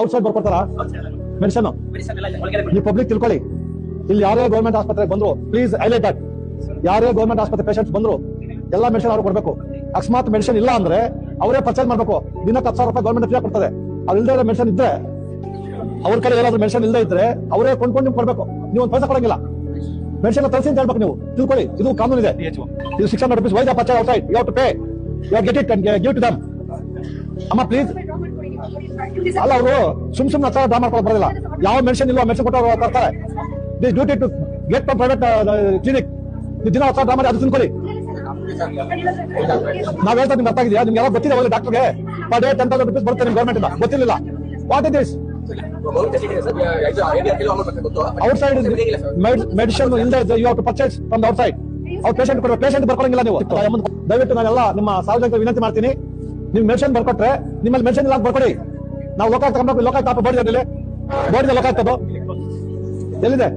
Outside ಬರ್ಕೊಡ್ತಾರ? Medicine ನೀವು public ತಿಳ್ಕೊಳ್ಳಿ. ಇಲ್ಲಿ ಯಾರೇ ಗೌರ್ಮೆಂಟ್ ಆಸ್ಪತ್ರೆಗೆ ಬಂದ್ರು ಪ್ಲೀಸ್ ಹೈಲೈಟ್ ದಟ್ ಯಾರೇ ಗೌರ್ಮೆಂಟ್ ಆಸ್ಪತ್ರೆ ಪೇಷಂಟ್ಸ್ ಬಂದ್ರು, ಎಲ್ಲ ಮೆಡಿಸಿನ್ ಅವ್ರು ಕೊಡ್ಬೇಕು. ಅಕಸ್ಮಾತ್ ಮೆಡಿಸಿನ್ ಇಲ್ಲ ಅಂದ್ರೆ ಅವರೇ ಪರ್ಚೇಸ್ ಮಾಡ್ಬೇಕು. ದಿನಕ್ಕೆ ಹತ್ತು ಸಾವಿರ ರೂಪಾಯಿ ಗೌರ್ಮೆಂಟ್ ಫ್ರೀ ಕೊಡ್ತದೆ ಅವ್ರು ಇರೋ ಮೆಡಿಸಿನ್ ಇದ್ರೆ, ಅವ್ರ ಕಡೆ ಏನಾದ್ರು ಮೆಡಿಸಿನ್ ಇಲ್ಲದೆ ಇದ್ರೆ ಅವರೇ ಕೊಂಡ್ಕೊಂಡು ನಿಮ್ಗೆ ಕೊಡ್ಬೇಕು. ನೀವು ಒಂದು ಪೈಸೆ ಕೊಡಂಗಿಲ್ಲ. ಮೆಡಿಸಿನ್ ತರಿಸಿ ಅಂತ ಹೇಳ್ಬೇಕು ನೀವು. ತಿಳ್ಕೊಳ್ಳಿ, ಇದು ಕಾನೂನು ಇದೆ. ಇದು ಸಿಕ್ಸ್ ಹಂಡ್ರೆಡ್ ರುಪೀಸ್ ವೈದ್ಯ purchase outside you to pay you get it give to them ಅಮ್ಮ ಪ್ಲೀಸ್ ಅಲ್ಲ ಅವರು ಸುಮ್ ಸುಮ್ನೆ ಹತ್ರ ಡ್ರಾ ಮಾಡ್ಕೊಳಕ್ ಬರೋದಿಲ್ಲ. ಯಾವ ಮೆಡಿಸಿನ್ ಇಲ್ಲ ಮೆಡಿಸಿನ್ ಕೊಟ್ಟು ಅವ್ರು ಬರ್ತಾರೆ this duty to get from private clinic ನೀವು ದಿನ ಹತ್ರ ಡ್ರಾ ಮಾಡಿ ಅದು ತಿನ್ಕೊಳ್ಳಿ. ನಾವ್ ಹೇಳ್ತಾ ನಿಮ್ಗೆ ಅರ್ಥ ಆಗಿದೆಯಾ? ನಿಮ್ಗೆ ಎಲ್ಲ ಗೊತ್ತಿದೆ ಒಳ್ಳೆ ಡಾಕ್ಟರ್ಗೆ per day ten thousand rupees ಬರುತ್ತೆ ನಿಮ್ ಗೌರ್ಮೆಂಟ್ ಇಂದ. ಗೊತ್ತಿರಲಿಲ್ಲ. What is this outside medicine ಇಲ್ಲದೆ you to purchase from outside ಅವ್ರು ಪೇಷಂಟ್ ಕೊಡುವ ಪೇಷಂಟ್ ಬರ್ಕೊಳಂಗಿಲ್ಲ ನೀವು. ದಯವಿಟ್ಟು ನಾನೆಲ್ಲ ನಿಮ್ಮ ಸಾರ್ವಜನಿಕ ವಿನಂತಿ ಮಾಡ್ತೀನಿ. ನೀವು ಮೆನ್ಷನ್ ಬರ್ಕೊಟ್ರೆ ನಿಮ್ಮಲ್ಲಿ ಮೆನ್ಷನ್ ಇಲ್ಲ ಬರ್ಕೊಡಿ. ನಾವು ಲೋಕಾಯುಕ್ತ ಲೋಕಾಯುಕ್ತ ಬೋರ್ಡ್ ಬೋರ್ಡ್ ಲೋಕಾಯುಕ್ತದ್ದು ಎಲ್ಲಿದೆ?